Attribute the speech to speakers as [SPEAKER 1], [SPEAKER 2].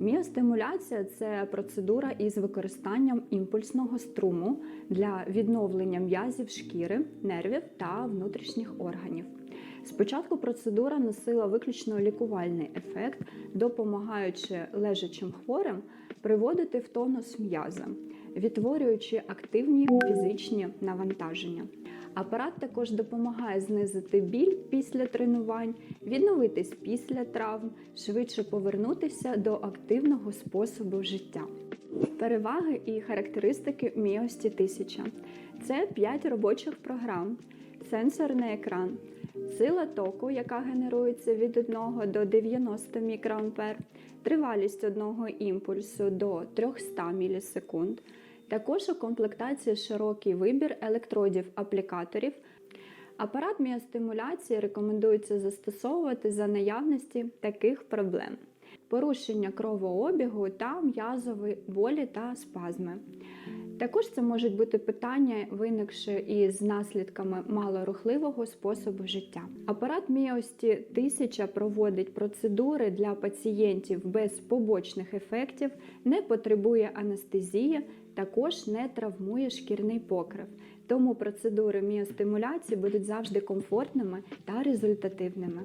[SPEAKER 1] Міостимуляція це процедура із використанням імпульсного струму для відновлення м'язів шкіри, нервів та внутрішніх органів. Спочатку процедура носила виключно лікувальний ефект, допомагаючи лежачим хворим приводити в тонус м'яза, відтворюючи активні фізичні навантаження. Апарат також допомагає знизити біль після тренувань, відновитись після травм, швидше повернутися до активного способу життя. Переваги і характеристики Міості 1000 це 5 робочих програм, сенсорний екран, сила току, яка генерується від 1 до 90 мікроампер, тривалість одного імпульсу до 300 мілісекунд. Також у комплектації широкий вибір електродів-аплікаторів. Апарат міостимуляції рекомендується застосовувати за наявності таких проблем: порушення кровообігу та м'язові болі та спазми. Також це можуть бути питання, виникши із наслідками малорухливого способу життя. Апарат Міості 1000 проводить процедури для пацієнтів без побочних ефектів, не потребує анестезії, також не травмує шкірний покрив. Тому процедури міостимуляції будуть завжди комфортними та результативними.